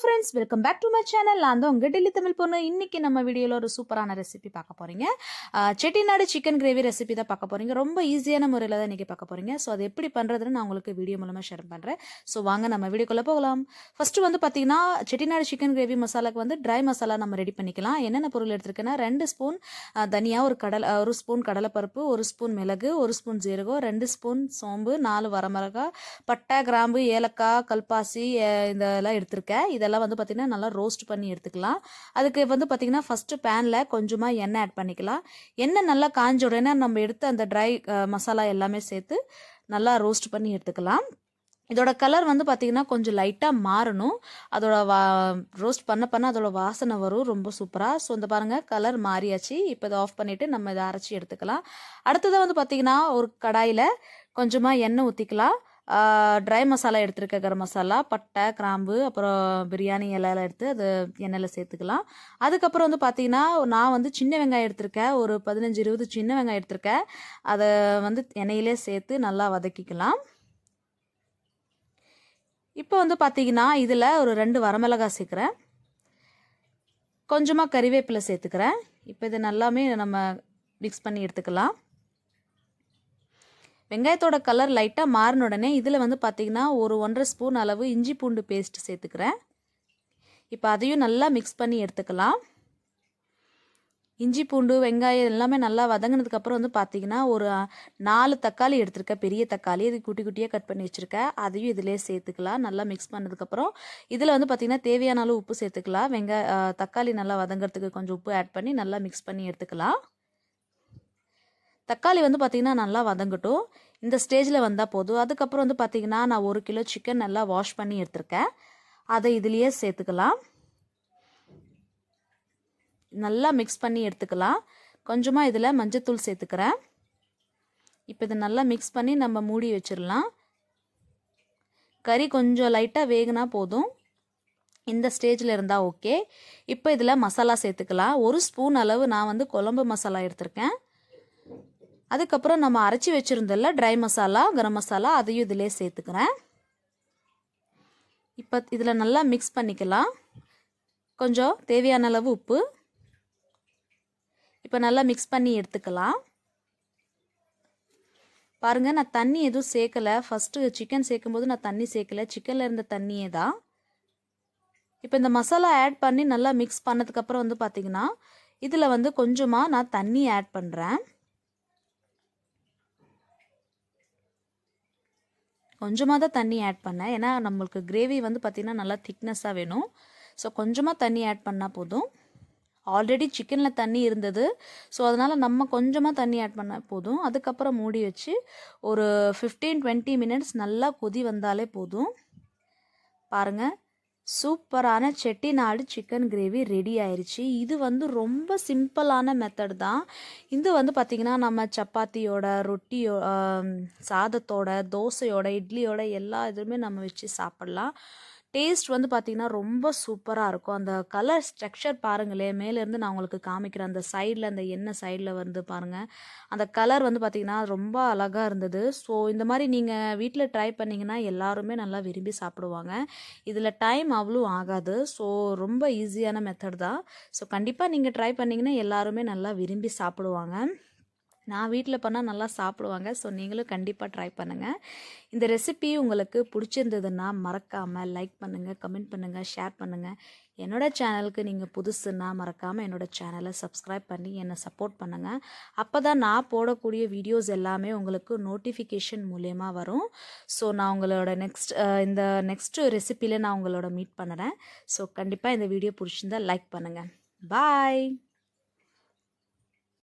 Friends welcome back to my channel நான் தான் உங்கள் டெல்லி தமிழ் பொண்ணு. இன்னைக்கு நம்ம வீடியோவில் ஒரு சூப்பரான ரெசிபி பார்க்க போகிறீங்க செட்டிநாடு சிக்கன் கிரேவி ரெசிபி தான் பார்க்க போகிறீங்க ரொம்ப ஈஸியான முறையில் தான் இன்றைக்கி பார்க்க போகிறீங்க ஸோ அது எப்படி பண்ணுறதுன்னு நான் உங்களுக்கு வீடியோ மூலமாக ஷேர் பண்ணுறேன் ஸோ வாங்க நம்ம வீடியோக்குள்ளே போகலாம். ஃபஸ்ட்டு வந்து பார்த்தீங்கன்னா செட்டிநாடு சிக்கன் கிரேவி மசாலாக்கு வந்து ட்ரை மசாலா நம்ம ரெடி பண்ணிக்கலாம். என்னென்ன பொருள் எடுத்திருக்கேன்னா ரெண்டு ஸ்பூன் தனியா ஒரு கடலை ஒரு ஸ்பூன் கடலைப்பருப்பு ஒரு ஸ்பூன் மிளகு ஒரு ஸ்பூன் ஜீரகம் ரெண்டு ஸ்பூன் சோம்பு நாலு வரமிளகாய் பட்டை கிராம்பு ஏலக்காய் கல்பாசி இதெல்லாம் எடுத்துருக்கேன். எடுத்திருக்கேன் இதெல்லாம் வந்து பார்த்திங்கன்னா நல்லா ரோஸ்ட் பண்ணி எடுத்துக்கலாம். அதுக்கு வந்து பார்த்திங்கன்னா ஃபஸ்ட்டு பேனில் கொஞ்சமாக எண்ணெய் ஆட் பண்ணிக்கலாம். எண்ணெய் நல்லா காஞ்ச உடனே நம்ம எடுத்து அந்த ட்ரை மசாலா எல்லாமே சேர்த்து நல்லா ரோஸ்ட் பண்ணி எடுத்துக்கலாம். இதோட கலர் வந்து பார்த்திங்கன்னா கொஞ்சம் லைட்டாக மாறணும். அதோட வா ரோஸ்ட் பண்ண பண்ண அதோட வாசனை வரும் ரொம்ப சூப்பராக ஸோ இந்த பாருங்கள் கலர் மாறியாச்சு. இப்போ இதை ஆஃப் பண்ணிவிட்டு நம்ம இதை அரைச்சி எடுத்துக்கலாம். அடுத்தது வந்து பார்த்திங்கன்னா ஒரு கடாயில் கொஞ்சமாக எண்ணெய் ஊற்றிக்கலாம் ட்ரை மசாலா எடுத்துருக்க கரம் மசாலா பட்டை கிராம்பு அப்புறம் பிரியாணி இலையெல்லாம் எடுத்து அது எண்ணெயில் சேர்த்துக்கலாம். அதுக்கப்புறம் வந்து பார்த்தீங்கன்னா நான் வந்து சின்ன வெங்காயம் எடுத்திருக்கேன். ஒரு பதினஞ்சு இருபது சின்ன வெங்காயம் எடுத்திருக்கேன். அதை வந்து எண்ணெயிலே சேர்த்து நல்லா வதக்கிக்கலாம். இப்போ வந்து பார்த்தீங்கன்னா இதில் ஒரு ரெண்டு வரமிளகாய் சேர்க்குறேன். கொஞ்சமாக கறிவேப்பிலை சேர்த்துக்கிறேன். இப்போ இது நல்லாமே நம்ம மிக்ஸ் பண்ணி எடுத்துக்கலாம். வெங்காயத்தோட கலர் லைட்டாக மாறின உடனே இதில் வந்து பார்த்திங்கன்னா ஒரு ஒன்றரை ஸ்பூன் அளவு இஞ்சி பூண்டு பேஸ்ட் சேர்த்துக்கிறேன். இப்போ அதையும் நல்லா மிக்ஸ் பண்ணி எடுத்துக்கலாம். இஞ்சி பூண்டு வெங்காயம் எல்லாமே நல்லா வதங்கினதுக்கப்புறம் வந்து பார்த்திங்கன்னா ஒரு நாலு தக்காளி எடுத்திருக்கேன். பெரிய தக்காளி இது குட்டி குட்டியாக கட் பண்ணி வச்சுருக்கேன். அதையும் இதிலே சேர்த்துக்கலாம். நல்லா மிக்ஸ் பண்ணதுக்கப்புறம் இதில் வந்து பார்த்திங்கன்னா தேவையான அளவு உப்பு சேர்த்துக்கலாம். வெங்காய தக்காளி நல்லா வதங்கிறதுக்கு கொஞ்சம் உப்பு ஆட் பண்ணி நல்லா மிக்ஸ் பண்ணி எடுத்துக்கலாம். தக்காளி வந்து பார்த்திங்கன்னா நல்லா வதங்கட்டும். இந்த ஸ்டேஜில் வந்தால் போதும். அதுக்கப்புறம் வந்து பார்த்திங்கன்னா நான் ஒரு கிலோ சிக்கன் நல்லா வாஷ் பண்ணி எடுத்திருக்கேன். அதை இதுலேயே சேர்த்துக்கலாம். நல்லா மிக்ஸ் பண்ணி எடுத்துக்கலாம். கொஞ்சமாக இதில் மஞ்சத்தூள் சேர்த்துக்கிறேன். இப்போ இதை நல்லா மிக்ஸ் பண்ணி நம்ம மூடி வச்சிடலாம். கறி கொஞ்சம் லைட்டாக வேகுனா போதும். இந்த ஸ்டேஜில் இருந்தால் ஓகே இப்போ இதில் மசாலா சேர்த்துக்கலாம். ஒரு ஸ்பூன் அளவு நான் வந்து குழம்பு மசாலா எடுத்திருக்கேன். அதுக்கப்புறம் நம்ம அரைச்சி வச்சுருந்தல ட்ரை மசாலா கரம் மசாலா அதையும் இதிலே சேர்த்துக்கிறேன். இப்போ இதில் நல்லா மிக்ஸ் பண்ணிக்கலாம். கொஞ்சம் தேவையான அளவு உப்பு. இப்போ நல்லா மிக்ஸ் பண்ணி எடுத்துக்கலாம். பாருங்கள் நான் தண்ணி எதுவும் சேர்க்கலை. ஃபஸ்ட்டு சிக்கன் சேர்க்கும்போது நான் தண்ணி சேர்க்கலை. சிக்கனில் இருந்த தண்ணியே தான். இப்போ இந்த மசாலா ஆட் பண்ணி நல்லா மிக்ஸ் பண்ணதுக்கப்புறம் வந்து பார்த்திங்கன்னா இதில் வந்து கொஞ்சமாக நான் தண்ணி ஆட் பண்ணுறேன் கொஞ்சமாக தான் தண்ணி ஆட் பண்ணேன். ஏன்னா நம்மளுக்கு கிரேவி வந்து பார்த்திங்கன்னா நல்லா திக்னஸ்ஸாக வேணும். ஸோ கொஞ்சமாக தண்ணி ஆட் பண்ணால் போதும். ஆல்ரெடி சிக்கனில் தண்ணி இருந்தது. ஸோ அதனால் நம்ம கொஞ்சமாக தண்ணி ஆட் பண்ணால் போதும். அதுக்கப்புறம் மூடி வச்சு ஒரு ஃபிஃப்டீன் டுவெண்ட்டி மினிட்ஸ் நல்லா கொதி வந்தாலே போதும். பாருங்கள் சூப்பரான செட்டிநாடு சிக்கன் கிரேவி ரெடி ஆயிடுச்சு இது வந்து ரொம்ப சிம்பிளான மெத்தட் தான். இது வந்து பார்த்திங்கன்னா நம்ம சப்பாத்தியோட ரொட்டியோ சாதத்தோட தோசையோட இட்லியோட எல்லா இதுவுமே நம்ம வச்சு சாப்பிட்லாம். டேஸ்ட் வந்து பார்த்திங்கன்னா ரொம்ப சூப்பராக இருக்கும். அந்த கலர் ஸ்ட்ரக்சர் பாருங்களேன். மேலேருந்து நான் உங்களுக்கு காமிக்கிறேன். அந்த சைடில் அந்த எண்ணெய் சைடில் வந்து பாருங்கள் அந்த கலர் வந்து பார்த்திங்கன்னா ரொம்ப அழகாக இருந்தது. ஸோ இந்த மாதிரி நீங்கள் வீட்டில் ட்ரை பண்ணிங்கன்னா எல்லாருமே நல்லா விரும்பி சாப்பிடுவாங்க. இதில் டைம் அவ்வளோ ஆகாது. ஸோ ரொம்ப ஈஸியான மெத்தட் தான். ஸோ கண்டிப்பாக நீங்கள் ட்ரை பண்ணிங்கன்னா எல்லாருமே நல்லா விரும்பி சாப்பிடுவாங்க. நான் வீட்டில் பண்ணால் நல்லா சாப்பிடுவாங்க. ஸோ நீங்களும் கண்டிப்பாக ட்ரை பண்ணுங்கள் இந்த ரெசிபி உங்களுக்கு பிடிச்சிருந்ததுன்னா மறக்காமல் லைக் பண்ணுங்கள் கமெண்ட் பண்ணுங்கள் ஷேர் பண்ணுங்கள் என்னோடய சேனலுக்கு நீங்கள் புதுசுன்னா மறக்காமல் என்னோடய சேனலை சப்ஸ்கிரைப் பண்ணி என்னை சப்போர்ட் பண்ணுங்கள் அப்போ தான் நான் போடக்கூடிய வீடியோஸ் எல்லாமே உங்களுக்கு நோட்டிஃபிகேஷன் மூலயமா வரும். ஸோ நான் உங்களோட நெக்ஸ்ட் இந்த நெக்ஸ்ட் ரெசிப்பியில் நான் உங்களோட மீட் பண்ணுறேன். ஸோ கண்டிப்பாக இந்த வீடியோ பிடிச்சிருந்தா லைக் பண்ணுங்கள் பாய்